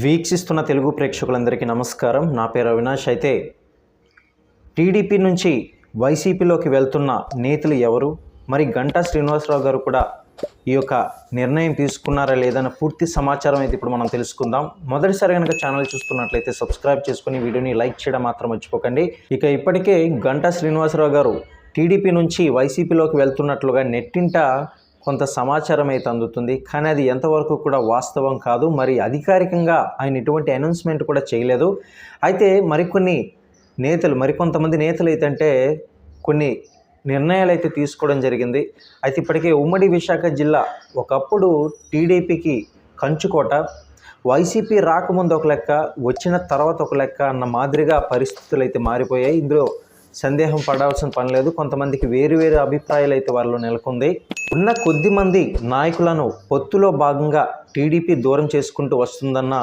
వీక్షిస్తున్న తెలుగు ప్రేక్షకులందరికీ నమస్కారం. నా పేరు అవినాష్. అయితే టీడీపీ నుంచి వైసీపీలోకి వెళ్తున్న నేతలు ఎవరు? మరి గంటా శ్రీనివాసరావు గారు కూడా ఈ యొక్క నిర్ణయం తీసుకున్నారా లేదన్న పూర్తి సమాచారం అయితే ఇప్పుడు మనం తెలుసుకుందాం. మొదటిసారి కనుక ఛానల్ చూస్తున్నట్లయితే సబ్స్క్రైబ్ చేసుకుని వీడియోని లైక్ చేయడం మాత్రం మర్చిపోకండి. ఇక ఇప్పటికే గంటా శ్రీనివాసరావు గారు టీడీపీ నుంచి వైసీపీలోకి వెళ్తున్నట్లుగా నెట్టింట కొంత సమాచారం అయితే అందుతుంది కానీ అది ఎంతవరకు కూడా వాస్తవం కాదు. మరి అధికారికంగా ఆయన ఎటువంటి అనౌన్స్మెంట్ కూడా చేయలేదు. అయితే మరికొన్ని నేతలు మరికొంతమంది నేతలు అయితే కొన్ని నిర్ణయాలు అయితే తీసుకోవడం జరిగింది. అయితే ఇప్పటికే ఉమ్మడి విశాఖ జిల్లా ఒకప్పుడు టీడీపీకి కంచుకోట వైసీపీ రాకముందు ఒక లెక్క వచ్చిన తర్వాత ఒక లెక్క అన్న మాదిరిగా పరిస్థితులు అయితే మారిపోయాయి. ఇందులో సందేహం పడాల్సిన పని లేదు. కొంతమందికి వేరు వేరు అభిప్రాయాలు అయితే వారిలో నెలకొంది. ఉన్న కొద్ది మంది నాయకులను పొత్తులో భాగంగా టీడీపీ దూరం చేసుకుంటూ వస్తుందన్న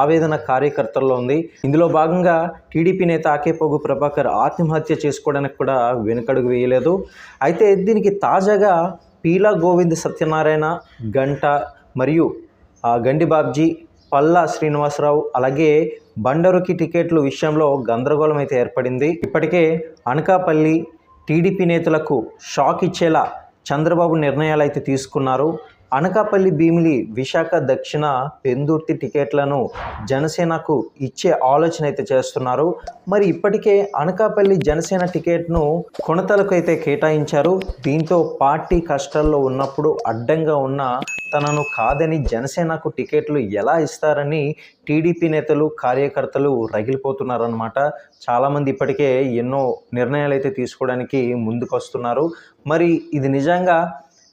ఆవేదన కార్యకర్తల్లో ఉంది. ఇందులో భాగంగా టీడీపీ నేత ఆకేపోగు ప్రభాకర్ ఆత్మహత్య చేసుకోవడానికి కూడా వెనుకడుగు వేయలేదు. అయితే దీనికి తాజాగా పీలా గోవింద్ సత్యనారాయణ గంట మరియు గండి బాబ్జీ పల్లా శ్రీనివాసరావు అలాగే బండరుకి టికెట్లు విషయంలో గందరగోళం అయితే ఏర్పడింది. ఇప్పటికే అనకాపల్లి టీడీపీ నేతలకు షాక్ ఇచ్చేలా చంద్రబాబు నిర్ణయాలు అయితే తీసుకున్నారు. అనకాపల్లి భీమిలి విశాఖ దక్షిణ పెందుర్తి టికెట్లను జనసేనకు ఇచ్చే ఆలోచన అయితే చేస్తున్నారు. మరి ఇప్పటికే అనకాపల్లి జనసేన టికెట్ను కొనతలకు అయితే కేటాయించారు. దీంతో పార్టీ కష్టాల్లో ఉన్నప్పుడు అడ్డంగా ఉన్న తనను కాదని జనసేనకు టికెట్లు ఎలా ఇస్తారని టీడీపీ నేతలు కార్యకర్తలు రగిలిపోతున్నారన్నమాట. చాలామంది ఇప్పటికే ఎన్నో నిర్ణయాలు అయితే తీసుకోవడానికి ముందుకు వస్తున్నారు మరి ఇది నిజంగా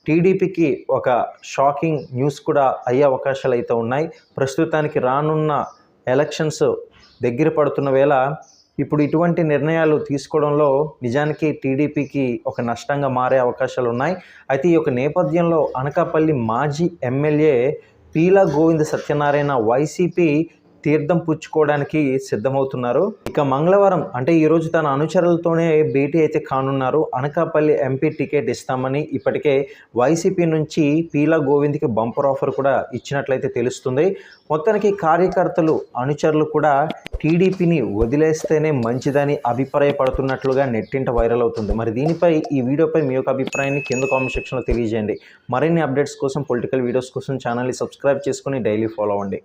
టీడీపీకి ఒక షాకింగ్ న్యూస్ కూడా అయ్యే అవకాశాలు అయితే ఉన్నాయి. ప్రస్తుతానికి రానున్న ఎలక్షన్స్ దగ్గర పడుతున్న వేళ ఇప్పుడు ఇటువంటి నిర్ణయాలు తీసుకోవడంలో నిజానికి టీడీపీకి ఒక నష్టంగా మారే అవకాశాలు ఉన్నాయి. అయితే ఈ యొక్క నేపథ్యంలో అనకాపల్లి మాజీ ఎమ్మెల్యే పీలా గోవింద సత్యనారాయణ వైసీపీ తీర్థం పుచ్చుకోవడానికి సిద్ధమవుతున్నారు. ఇక మంగళవారం అంటే ఈరోజు తన అనుచరులతోనే భేటీ అయితే కానున్నారు. అనకాపల్లి ఎంపీ టికెట్ ఇస్తామని ఇప్పటికే వైసీపీ నుంచి పీలా గోవింద్కి బంపర్ ఆఫర్ కూడా ఇచ్చినట్లయితే తెలుస్తుంది. మొత్తానికి కార్యకర్తలు అనుచరులు కూడా టీడీపీని వదిలేస్తేనే మంచిదని అభిప్రాయపడుతున్నట్లుగా నెట్టింట వైరల్ అవుతుంది. మరి దీనిపై ఈ వీడియోపై మీ యొక్క అభిప్రాయాన్ని కింద కామెంట్ సెక్షన్లో తెలియజేయండి. మరిన్ని అప్డేట్స్ కోసం పొలిటికల్ వీడియోస్ కోసం ఛానల్ని సబ్స్క్రైబ్ చేసుకుని డైలీ ఫాలో అవ్వండి.